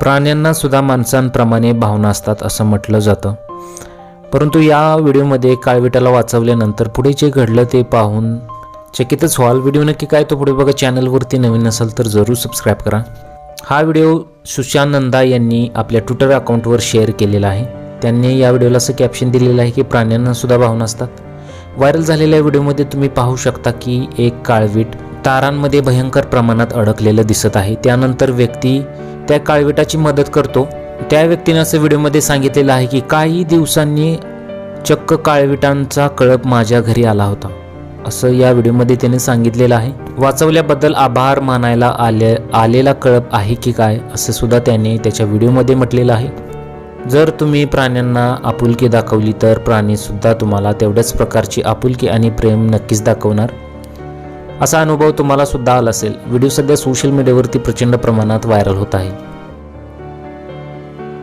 प्राण्यांना सुद्धा माणसांप्रमाणे भावना असतात असं म्हटलं जातं. परंतु या व्हिडिओमध्ये काळविटाला वाचवल्यानंतर पुढे जे घडलं ते पाहून चकितच व्हाल. व्हिडिओ नक्की काय तो पुढे बघा. चॅनलवरती नवीन असाल तर जरूर सबस्क्राईब करा. हा व्हिडिओ सुशानंदा यांनी आपल्या ट्विटर अकाउंटवर शेअर केलेला आहे. त्यांनी या व्हिडिओला असं कॅप्शन दिलेलं आहे की प्राण्यांना सुद्धा भावना असतात. व्हायरल झालेल्या व्हिडिओमध्ये तुम्ही पाहू शकता की एक काळवीट तारांमध्ये भयंकर प्रमाणात अडकलेलं दिसत आहे. त्यानंतर व्यक्ती त्या काळविटाची मदत करतो. त्या व्यक्तीने असं व्हिडिओमध्ये सांगितलेलं आहे की काही दिवसांनी चक्क काळविटांचा कळप माझ्या घरी आला होता. असं या व्हिडिओमध्ये त्याने सांगितलेलं आहे. वाचवल्याबद्दल आभार मानायला आले आलेला कळप आहे की काय असं सुद्धा त्याने त्याच्या व्हिडिओमध्ये म्हटलेलं आहे. जर तुम्ही प्राण्यांना आपुलकी दाखवली तर प्राणीसुद्धा तुम्हाला तेवढ्याच प्रकारची आपुलकी आणि प्रेम नक्कीच दाखवणार. असा अनुभव तुम्हाला सुद्धा आला असेल. व्हिडिओ सध्या सोशल मीडियावरती प्रचंड प्रमाणात व्हायरल होत आहे.